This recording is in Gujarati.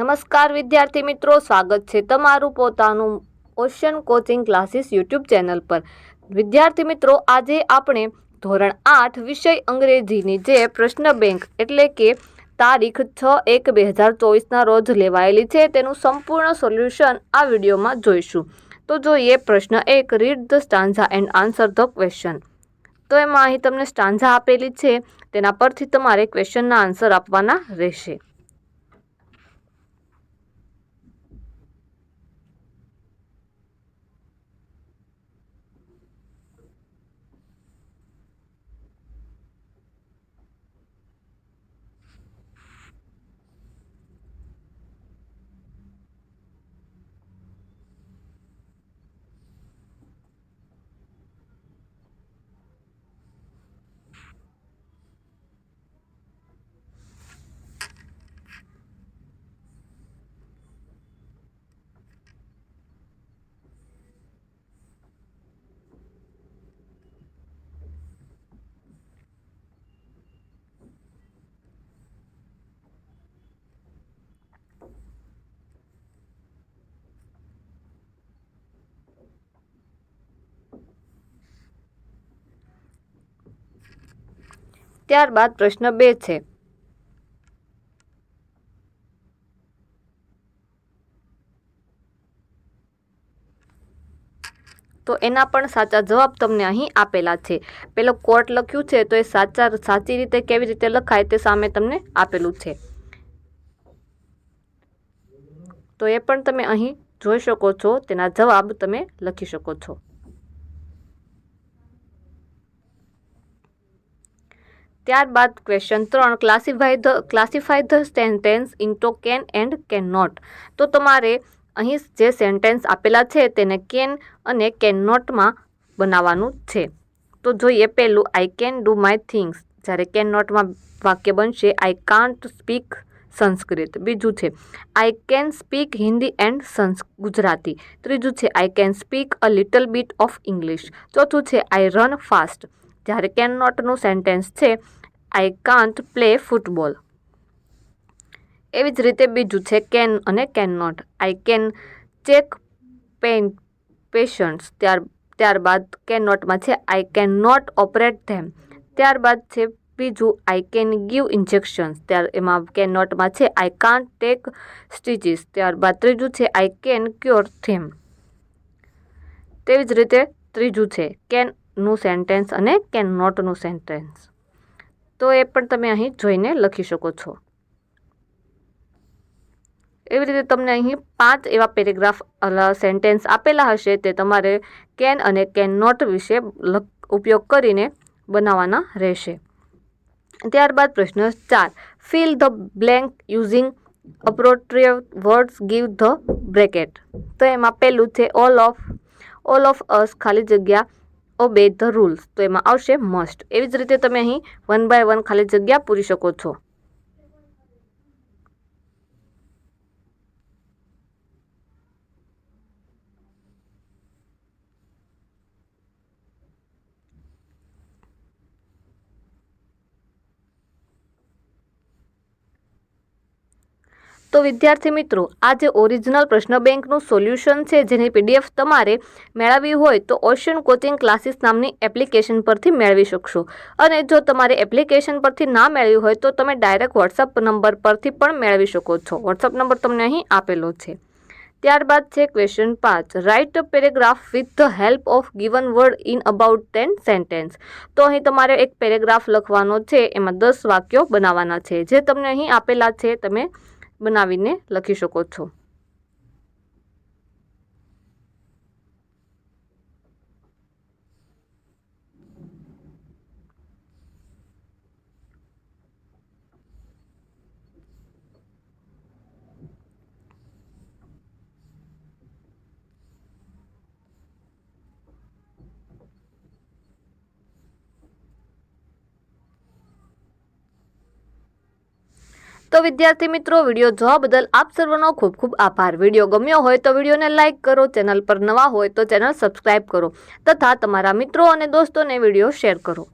નમસ્કાર વિદ્યાર્થી મિત્રો, સ્વાગત છે તમારું પોતાનું Ocean coaching classes YouTube channel પર. વિદ્યાર્થી મિત્રો, આજે આપણે ધોરણ આઠ વિષય અંગ્રેજીની જે પ્રશ્ન બેંક એટલે કે તારીખ છ એક બે હજાર ચોવીસના રોજ લેવાયેલી છે, તેનું સંપૂર્ણ સોલ્યુશન આ વિડીયોમાં જોઈશું. તો જોઈએ પ્રશ્ન એક read the stanza and answer the question તો એમાં અહીં તમને સ્ટાન્ઝા આપેલી છે, તેના પરથી તમારે ક્વેશ્ચનના આન્સર આપવાના રહેશે. ત્યારબાદ પ્રશ્ન બે છે. તો એના પણ સાચા જવાબ તમને અહીં આપેલા છે. પેલો કોટ લખ્યું છે તો એ સાચા, સાચી રીતે કેવી રીતે લખાય તે સામે તમને આપેલું છે. તો એ પણ તમે અહીં જોઈ શકો છો, તેના જવાબ તમે લખી શકો છો. ત્યારબાદ ક્વેશ્ચન ત્રણ classify the classify the sentence into can and can not તો તમારે અહીં જે સેન્ટેન્સ આપેલા છે તેને કેન અને કેન નોટમાં બનાવવાનું છે. તો જોઈએ પહેલું I can do my things જ્યારે કેન નોટમાં વાક્ય બનશે આઈ કાન્ટ સ્પીક સંસ્કૃત. બીજું છે I can speak Hindi and સંસ, Gujarati. ત્રીજું છે I can speak a little bit of English ચોથું છે આઈ રન ફાસ્ટ જ્યારે કેન નોટનું સેન્ટેન્સ છે આઈ કાન્ટ પ્લે ફૂટબોલ એવી જ રીતે બીજું છે કેન અને can not I can check pen patients ત્યાર, ત્યારબાદ કેન નોટમાં છે I can not operate them ત્યારબાદ છે બીજું આઈ કેન ગીવ ઇન્જેક્શન્સ ત્યાર એમાં કેન નોટમાં છે આઈ કાન્ટ ટેક સ્ટીચીસ ત્યારબાદ ત્રીજું છે આઈ કેન ક્યોર થેમ તેવી જ રીતે ત્રીજું છે કેનનું સેન્ટેન્સ અને કેન નોટનું સેન્ટેન્સ તો એ પણ તમે અહીં જોઈને લખી શકો છો. એવી રીતે તમને અહીં પાંચ એવા પેરેગ્રાફ સેન્ટેન્સ આપેલા હશે તે તમારે કેન અને કેન નોટ વિશે ઉપયોગ કરીને બનાવવાના રહેશે. ત્યારબાદ પ્રશ્ન ચાર. Fill the blank using appropriate words give the bracket તો એમાં પહેલું છે all of all of us ખાલી જગ્યા ઓબે ધ રૂલ્સ તો એમાં આવશે મસ્ટ એવી જ રીતે તમે અહીં વન બાય વન ખાલી જગ્યા પૂરી શકો છો. તો વિદ્યાર્થી મિત્રો, આ જે ઓરિજિનલ પ્રશ્ન બેંકનું સોલ્યુશન છે, જેની પીડીએફ તમારે મેળવવી હોય તો ઓશન કોચિંગ ક્લાસીસ નામની એપ્લિકેશન પરથી મેળવી શકશો. અને જો તમારે એપ્લિકેશન પરથી ના મેળવી હોય તો તમે ડાયરેક્ટ વોટ્સઅપ નંબર પરથી પણ મેળવી શકો છો. વોટ્સઅપ નંબર તમને અહીં આપેલો છે. ત્યારબાદ છે ક્વેશ્ચન પાંચ. Write a paragraph with the help of given word in about ten sentence તો અહીં તમારે એક પેરેગ્રાફ લખવાનો છે, એમાં દસ વાક્યો બનાવવાના છે. જે તમને અહીં આપેલા છે, તમે બનાવીને લખી શકો છો. વિદ્યાર્થી મિત્રો, વીડિયો જોવા બદલ આપ સર્વનો ખૂબ ખૂબ આભાર. વીડિયો ગમ્યો હોય તો વિડીયોને લાઇક કરો, ચેનલ પર નવા હોય તો ચેનલ સબસ્ક્રાઇબ કરો તથા તમારા મિત્રો અને દોસ્તોને વીડિયો શેર કરો.